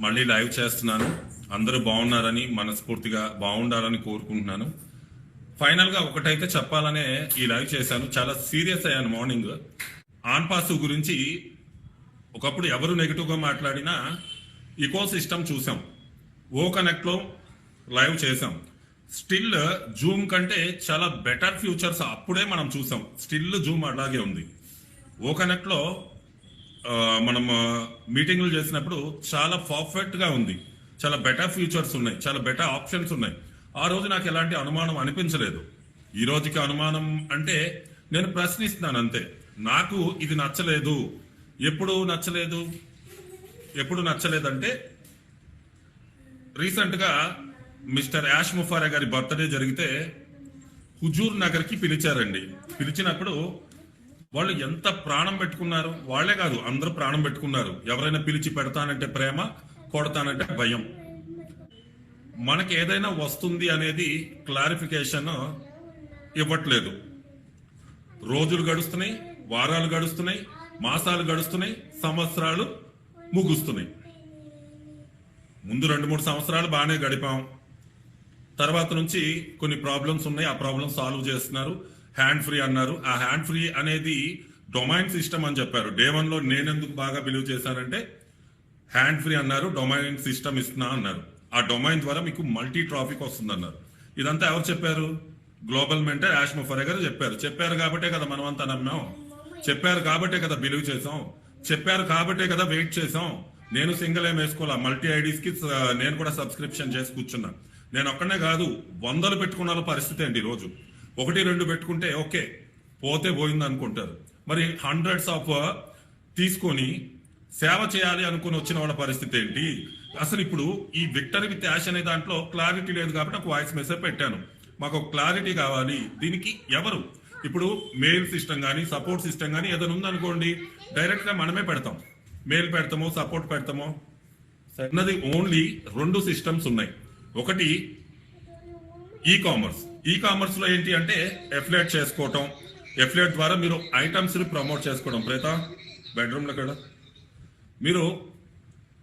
మళ్ళీ లైవ్ చేస్తున్నాను. అందరూ బాగున్నారని మనస్ఫూర్తిగా బాగుండాలని కోరుకుంటున్నాను. ఫైనల్గా ఒకటైతే చెప్పాలనే ఈ లైవ్ చేశాను. చాలా సీరియస్ అయ్యాను మార్నింగ్. ఆన్ పాస్ గురించి ఒకప్పుడు ఎవరు నెగిటివ్గా మాట్లాడినా ఈకో సిస్టమ్ చూసాం. ఓ కనెక్ట్లో లైవ్ చేసాం స్టిల్ జూమ్ కంటే చాలా బెటర్ ఫ్యూచర్స్ అప్పుడే మనం చూసాం. స్టిల్ జూమ్ అలాగే ఉంది. ఓ కనెక్ట్లో మనం మీటింగ్లు చేసినప్పుడు చాలా పర్ఫెక్ట్గా ఉంది. చాలా బెటర్ ఫ్యూచర్స్ ఉన్నాయి. చాలా బెటర్ ఆప్షన్స్ ఉన్నాయి. ఆ రోజు నాకు ఎలాంటి అనుమానం అనిపించలేదు. ఈ రోజుకి అనుమానం అంటే నేను ప్రశ్నిస్తున్నాను అంతే. నాకు ఇది నచ్చలేదు. ఎప్పుడు నచ్చలేదు? ఎప్పుడు నచ్చలేదంటే రీసెంట్గా మిస్టర్ యాష్ ముఫారా గారి బర్త్డే జరిగితే హుజూర్ నగర్కి పిలిచారండి. పిలిచినప్పుడు వాళ్ళు ఎంత ప్రాణం పెట్టుకున్నారు వాళ్ళే కాదు అందరూ ప్రాణం పెట్టుకున్నారు. ఎవరైనా పిలిచి పెడతానంటే ప్రేమ కొడతానంటే భయం. మనకి ఏదైనా వస్తుంది అనేది క్లారిఫికేషన్ ఇవ్వట్లేదు. రోజులు గడుస్తున్నాయి వారాలు గడుస్తున్నాయి మాసాలు గడుస్తున్నాయి సంవత్సరాలు ముగుస్తున్నాయి. ముందు రెండు మూడు సంవత్సరాలు బాగానే గడిపాం. తర్వాత నుంచి కొన్ని ప్రాబ్లమ్స్ ఉన్నాయి ఆ ప్రాబ్లమ్స్ సాల్వ్ చేస్తున్నారు. హ్యాండ్ ఫ్రీ అన్నారు. ఆ హ్యాండ్ ఫ్రీ అనేది డొమైన్ సిస్టమ్ అని చెప్పారు. డే వన్లో నేనెందుకు బాగా బిలీవ్ చేశానంటే హ్యాండ్ ఫ్రీ అన్నారు డొమైన్ సిస్టమ్ ఇస్తున్నా అన్నారు. ఆ డొమైన్ ద్వారా మీకు మల్టీ ట్రాఫిక్ వస్తుంది అన్నారు ఇదంతా ఎవరు చెప్పారు? గ్లోబల్ మెంటర్ యాష్ ముఫరే గారు చెప్పారు. చెప్పారు కాబట్టే కదా మనం అంతా నమ్మాం. చెప్పారు కాబట్టే కదా బిలీవ్ చేసాం చెప్పారు కాబట్టే కదా వెయిట్ చేసాం నేను సింగిల్ ఏం వేసుకోవాలా? మల్టీ ఐడీస్కి నేను కూడా సబ్స్క్రిప్షన్ చేసి కూర్చున్నా. నేను ఒక్కనే కాదు వందలు పెట్టుకున్న పరిస్థితి అండి ఈరోజు? రోజు ఒకటి రెండు పెట్టుకుంటే ఓకే పోతే పోయింది అనుకుంటారు మరి హండ్రెడ్స్ ఆఫ్ uh, తీసుకొని సేవ చేయాలి అనుకుని వచ్చిన వాళ్ళ పరిస్థితి ఏంటి? అసలు ఇప్పుడు ఈ విక్టరీ విత్ యాష్ అనే దాంట్లో క్లారిటీ లేదు కాబట్టి ఒక వాయిస్ మెసేజ్ పెట్టాను. మాకు ఒక క్లారిటీ కావాలి. దీనికి ఎవరు? ఇప్పుడు మెయిల్ సిస్టమ్ కానీ సపోర్ట్ సిస్టమ్ కానీ ఏదైనా ఉందనుకోండి డైరెక్ట్గా మనమే పెడతాం. మెయిల్ పెడతామో సపోర్ట్ పెడతామో? అన్నది ఓన్లీ రెండు సిస్టమ్స్ ఉన్నాయి. ఒకటి ఈ కామర్స్ ఈ కామర్స్లో ఏంటి అంటే ఎఫ్లేట్ చేసుకోవటం. ఎఫ్లేట్ ద్వారా మీరు ఐటమ్స్ని ప్రమోట్ చేసుకోవడం. ప్రేత బెడ్రూమ్లో కదా. మీరు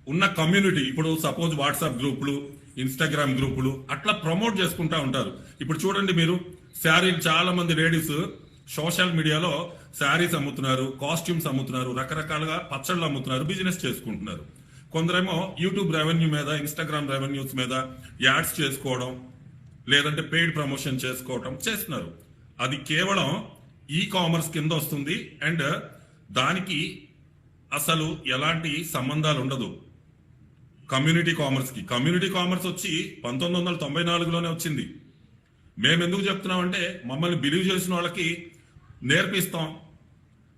ఉన్న కమ్యూనిటీ ఇప్పుడు సపోజ్ వాట్సాప్ గ్రూపులు ఇన్స్టాగ్రామ్ గ్రూపులు అట్లా ప్రమోట్ చేసుకుంటా ఉంటారు. ఇప్పుడు చూడండి మీరు శారీ చాలా మంది లేడీస్ సోషల్ మీడియాలో శారీస్ అమ్ముతున్నారు కాస్ట్యూమ్స్ అమ్ముతున్నారు రకరకాలుగా పచ్చళ్ళు అమ్ముతున్నారు బిజినెస్ చేసుకుంటున్నారు. కొందరేమో యూట్యూబ్ రెవెన్యూ మీద ఇన్స్టాగ్రామ్ రెవెన్యూస్ మీద యాడ్స్ చేసుకోవడం లేదంటే పెయిడ్ ప్రమోషన్ చేసుకోవటం చేస్తున్నారు. అది కేవలం ఈ కామర్స్ కింద వస్తుంది అండ్ దానికి అసలు ఎలాంటి సంబంధాలు ఉండదు. కమ్యూనిటీ కామర్స్కి కమ్యూనిటీ కామర్స్ వచ్చి పంతొమ్మిది వందల తొంభై నాలుగులోనే వచ్చింది. మేము ఎందుకు చెప్తున్నామంటే మమ్మల్ని బిలీవ్ చేసిన వాళ్ళకి నేర్పిస్తాం.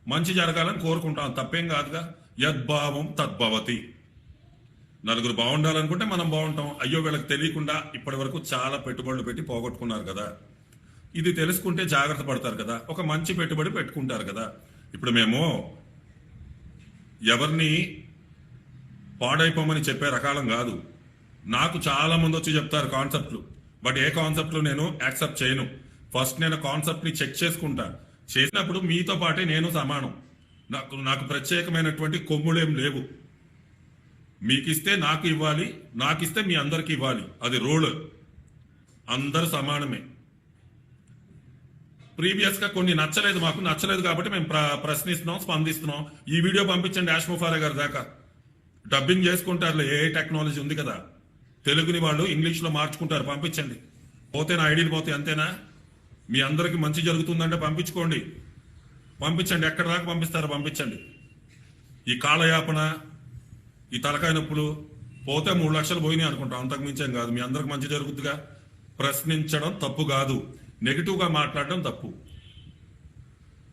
మంచి జరగాలని కోరుకుంటాం. తప్పేం కాదుగా? యద్భావం తద్భవతి. నలుగురు బాగుండాలనుకుంటే మనం బాగుంటాం. అయ్యో వీళ్ళకి తెలియకుండా ఇప్పటి వరకు చాలా పెట్టుబడులు పెట్టి పోగొట్టుకున్నారు కదా. ఇది తెలుసుకుంటే జాగ్రత్త పడతారు కదా. ఒక మంచి పెట్టుబడి పెట్టుకుంటారు కదా. ఇప్పుడు మేము ఎవరిని పాడైపోమని చెప్పే రకాలం కాదు. నాకు చాలా మంది వచ్చి చెప్తారు కాన్సెప్ట్లు. బట్ ఏ కాన్సెప్ట్లు నేను యాక్సెప్ట్ చేయను. ఫస్ట్ నేను కాన్సెప్ట్ని చెక్ చేసుకుంటా. చేసినప్పుడు మీతో పాటే నేను సమానం. నాకు నాకు ప్రత్యేకమైనటువంటి కొమ్ములేం లేవు. మీకు ఇస్తే నాకు ఇవ్వాలి నాకు ఇస్తే మీ అందరికి ఇవ్వాలి. అది రూల్. అందరు సమానమే. ప్రీవియస్గా కొన్ని నచ్చలేదు మాకు నచ్చలేదు కాబట్టి మేము ప్ర- ప్రశ్నిస్తున్నాం స్పందిస్తున్నాం. ఈ వీడియో పంపించండి యాష్మోఫారా గారి దాకా. డబ్బింగ్ చేసుకుంటారులే ఏ టెక్నాలజీ ఉంది కదా. తెలుగుని వాళ్ళు ఇంగ్లీష్లో మార్చుకుంటారు పంపించండి. పోతే నా ఐడీలు పోతే అంతేనా? మీ అందరికి మంచి జరుగుతుందంటే పంపించుకోండి. పంపించండి ఎక్కడ దాకా పంపిస్తారో పంపించండి. ఈ కాలయాపన ఈ తలకాయ నొప్పులు పోతే మూడు లక్షలు పోయినాయి అనుకుంటాం. అంతకు మించేం కాదు. మీ అందరికి మంచి జరుగుతుందిగా ప్రశ్నించడం తప్పు కాదు. నెగిటివ్గా మాట్లాడడం తప్పు.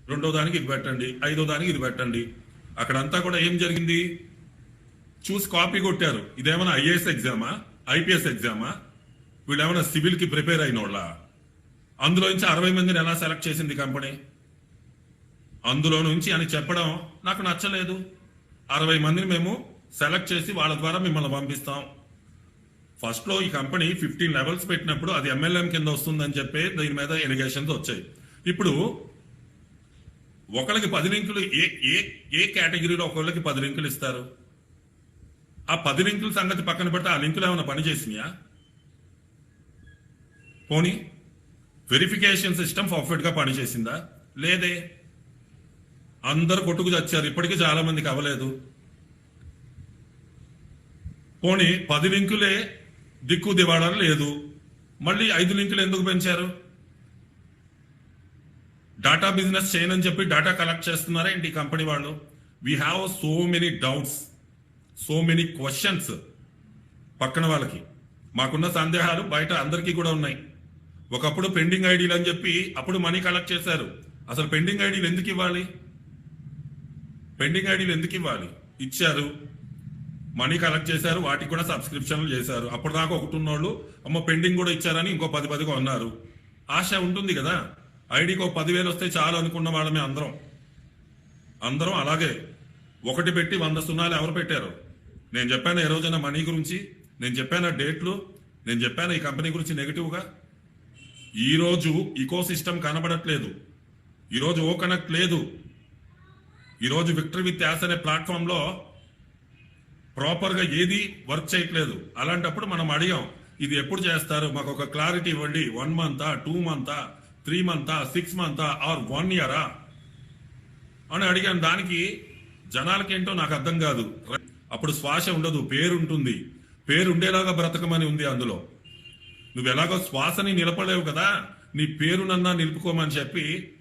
రెండో దానికి ఇది పెట్టండి. ఐదో దానికి ఇది పెట్టండి. అక్కడంతా కూడా ఏం జరిగింది? చూసి కాపీ కొట్టారు. ఇదేమైనా ఐఏఎస్ ఎగ్జామా? ఐపీఎస్ ఎగ్జామా? వీళ్ళు ఏమైనా సివిల్కి ప్రిపేర్ అయిన వాళ్ళ అందులో నుంచి అరవై మందిని ఎలా సెలెక్ట్ చేసింది కంపెనీ? అందులో నుంచి అని చెప్పడం నాకు నచ్చలేదు. అరవై మందిని మేము సెలెక్ట్ చేసి వాళ్ళ ద్వారా మిమ్మల్ని పంపిస్తాం. ఫస్ట్లో ఈ కంపెనీ ఫిఫ్టీన్ లెవెల్స్ పెట్టినప్పుడు అది ఎంఎల్ఎం కింద వస్తుందని చెప్పి దీని మీద ఎలిగేషన్స్ వచ్చాయి. ఇప్పుడు ఒకళ్ళకి పది లింకులు ఏ ఏ ఏ కేటగిరీలో ఒకళ్ళకి పది లింకులు ఇస్తారు? ఆ పది లింకుల సంగతి పక్కన పెడితే ఆ లింకులు ఏమైనా పనిచేసినాయా పోనీ వెరిఫికేషన్ సిస్టమ్ పర్ఫెక్ట్గా పనిచేసిందా లేదే. అందరు కొట్టుకు చచ్చారు. ఇప్పటికీ చాలామందికి అవ్వలేదు. పోనీ పది లింకులే దిక్కు దివాళా లేదు. మళ్ళీ ఐదు లింకులు ఎందుకు పెంచారు? డాటా బిజినెస్ చేయనని చెప్పి డాటా కలెక్ట్ చేస్తున్నారా ఏంటి ఈ కంపెనీ వాళ్ళు? We have so many doubts so many questions పక్కన వాళ్ళకి. మాకున్న సందేహాలు బయట అందరికీ కూడా ఉన్నాయి. ఒకప్పుడు పెండింగ్ ఐడీలు అని చెప్పి అప్పుడు మనీ కలెక్ట్ చేశారు. అసలు పెండింగ్ ఐడీలు ఎందుకు ఇవ్వాలి? పెండింగ్ ఐడీలు ఎందుకు ఇవ్వాలి? ఇచ్చారు. మనీ కలెక్ట్ చేశారు వాటికి కూడా సబ్స్క్రిప్షన్లు చేశారు. అప్పుడు దాకా ఒకటి ఉన్నోళ్ళు అమ్మ పెండింగ్ కూడా ఇచ్చారని ఇంకో పది పదిగా ఉన్నారు ఆశ ఉంటుంది కదా? ఐడికి ఒక పదివేలు వస్తే చాలు అనుకున్న వాళ్ళమే అందరం. అందరం అలాగే. ఒకటి పెట్టి వంద సున్నాలు ఎవరు పెట్టారు? నేను చెప్పాను ఏ రోజైనా మనీ గురించి నేను చెప్పాను డేట్లు నేను చెప్పాను ఈ కంపెనీ గురించి నెగిటివ్గా. ఈరోజు ఈకో సిస్టమ్ కనబడట్లేదు. ఈరోజు ఓ కనెక్ట్ లేదు. ఈరోజు విక్టరీ విత్ యాస్ అనే ప్లాట్ఫామ్లో ప్రాపర్గా ఏది వర్క్ చేయట్లేదు. అలాంటప్పుడు మనం అడిగాం ఇది ఎప్పుడు చేస్తారు? మాకు ఒక క్లారిటీ ఇవ్వండి. వన్ మంతా టూ మంతా త్రీ మంతా సిక్స్ మంతా ఆర్ వన్ ఇయరా అని అడిగాను దానికి జనాలకేంటో నాకు అర్థం కాదు. అప్పుడు శ్వాస ఉండదు పేరు ఉంటుంది. పేరు ఉండేలాగా బ్రతకమని ఉంది అందులో. నువ్వు ఎలాగో శ్వాసని నిలపలేవు కదా నీ పేరునన్నా నిలుపుకోమని చెప్పి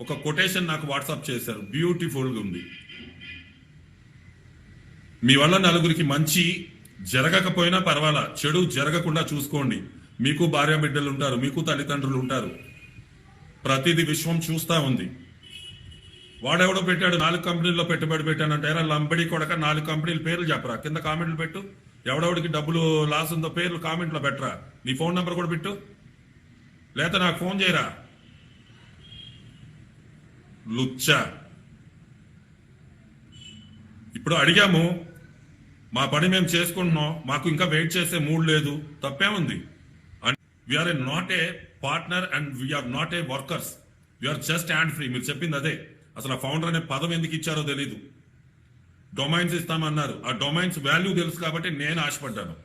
ఒక కొటేషన్ నాకు వాట్సాప్ చేశారు. బ్యూటిఫుల్గా ఉంది. మీ వల్ల నలుగురికి మంచి జరగకపోయినా పర్వాలా? చెడు జరగకుండా చూసుకోండి. మీకు భార్య బిడ్డలు ఉంటారు మీకు తల్లిదండ్రులు ఉంటారు ప్రతిదీ విశ్వం చూస్తా ఉంది. వాడెవడో పెట్టాడు నాలుగు కంపెనీల్లో పెట్టుబడి పెట్టానంటే. ఎరా లంబడి కొడక నాలుగు కంపెనీలు పేర్లు చెప్పరా? కింద కామెంట్లు పెట్టు. ఎవడెవడికి డబ్బులు లాస్ ఉందో పేర్లు కామెంట్లో పెట్టరా? నీ ఫోన్ నెంబర్ కూడా పెట్టు. లేకపోతే నాకు ఫోన్ చేయరా? లుచ్చా. ఇప్పుడు అడిగాము మా పని మేము చేసుకుంటున్నాం మాకు ఇంకా వెయిట్ చేసే మూడ్ లేదు తప్పేముంది we are a not a partner and we are not a workers we are just hand free మీరు చెప్పింది అదే. అసలు ఆ ఫౌండర్ అనే పదం ఎందుకు ఇచ్చారో తెలీదు. డొమైన్స్ ఇస్తామన్నారు. ఆ డొమైన్స్ వాల్యూ తెలుసు కాబట్టి నేను ఆశపడ్డాను.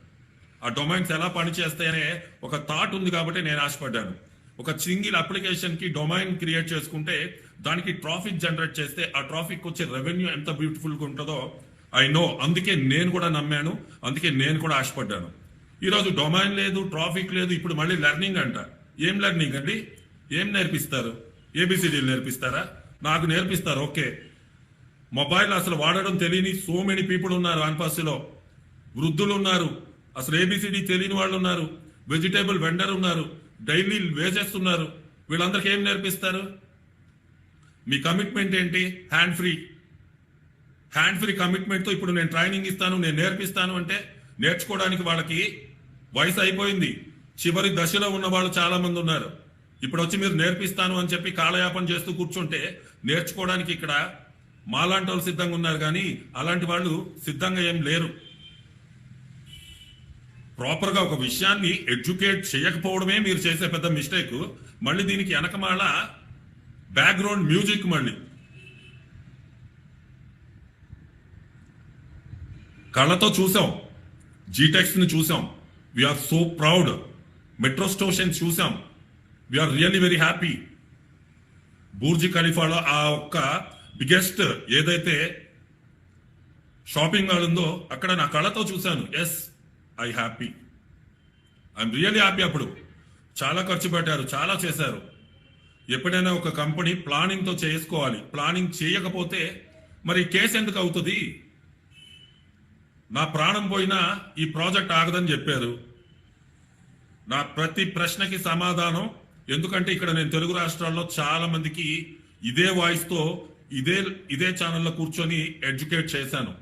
ఆ డొమైన్స్ ఎలా పనిచేస్తాయనే ఒక థాట్ ఉంది కాబట్టి నేను ఆశపడ్డాను. ఒక సింగిల్ అప్లికేషన్కి డొమైన్ క్రియేట్ చేసుకుంటే దానికి ట్రాఫిక్ జనరేట్ చేస్తే ఆ ట్రాఫిక్ వచ్చే రెవెన్యూ ఎంత బ్యూటిఫుల్గా ఉంటుందో ఐ నో. అందుకే నేను కూడా నమ్మాను. అందుకే నేను కూడా ఆశపడ్డాను. ఈరోజు డొమైన్ లేదు ట్రాఫిక్ లేదు ఇప్పుడు మళ్ళీ లెర్నింగ్ అంట. ఏం లెర్నింగ్ అండి? ఏం నేర్పిస్తారు? ఏబిసిడీలు నేర్పిస్తారా? నాకు నేర్పిస్తారు ఓకే. మొబైల్ అసలు వాడడం తెలియని సో మెనీ పీపుల్ ఉన్నారు ఆన్పాస్లో. వృద్ధులు ఉన్నారు. అసలు ఏబిసిడి తెలియని వాళ్ళు ఉన్నారు. వెజిటేబుల్ వెండర్ ఉన్నారు. డైలీ వేజెస్ ఉన్నారు. వీళ్ళందరికీ ఏం నేర్పిస్తారు? మీ కమిట్మెంట్ ఏంటి? హ్యాండ్ ఫ్రీ హ్యాండ్ ఫ్రీ కమిట్మెంట్తో ఇప్పుడు నేను ట్రైనింగ్ ఇస్తాను నేను నేర్పిస్తాను అంటే నేర్చుకోవడానికి వాళ్ళకి వయసు అయిపోయింది. చివరి దశలో ఉన్న వాళ్ళు చాలా మంది ఉన్నారు. ఇప్పుడు వచ్చి మీరు నేర్పిస్తాను అని చెప్పి కాలయాపన చేస్తూ కూర్చుంటే నేర్చుకోవడానికి ఇక్కడ మాలాంటి వాళ్ళు సిద్ధంగా ఉన్నారు కానీ అలాంటి వాళ్ళు సిద్ధంగా ఏం లేరు. ప్రాపర్గా ఒక విషయాన్ని ఎడ్యుకేట్ చేయకపోవడమే మీరు చేసే పెద్ద మిస్టేక్ మళ్ళీ దీనికి వెనకమాల బ్యాక్గ్రౌండ్ మ్యూజిక్ మళ్ళీ. కళ్ళతో చూసాం. జీటెక్స్ని చూసాం. We are so proud metro station చూసాం. We are really very happy Burj ఖలీఫాలో ఆ ఒక్క బిగ్గెస్ట్ ఏదైతే షాపింగ్ మాల్ ఉందో అక్కడ నా కళ్ళతో చూశాను. Yes I happy I'm really happy అప్పుడు. చాలా ఖర్చు పెట్టారు చాలా చేశారు. ఎప్పుడైనా ఒక కంపెనీ ప్లానింగ్తో చేసుకోవాలి. ప్లానింగ్ చేయకపోతే మరి కేసు ఎందుకు అవుతుంది? నా ప్రాణం పోయినా ఈ ప్రాజెక్ట్ ఆగదని చెప్పారు. నా ప్రతి ప్రశ్నకి సమాధానం ఎందుకంటే ఇక్కడ నేను తెలుగు రాష్ట్రాల్లో చాలా మందికి ఇదే వాయిస్తో ఇదే ఇదే ఛానల్లో కూర్చొని ఎడ్యుకేట్ చేశాను.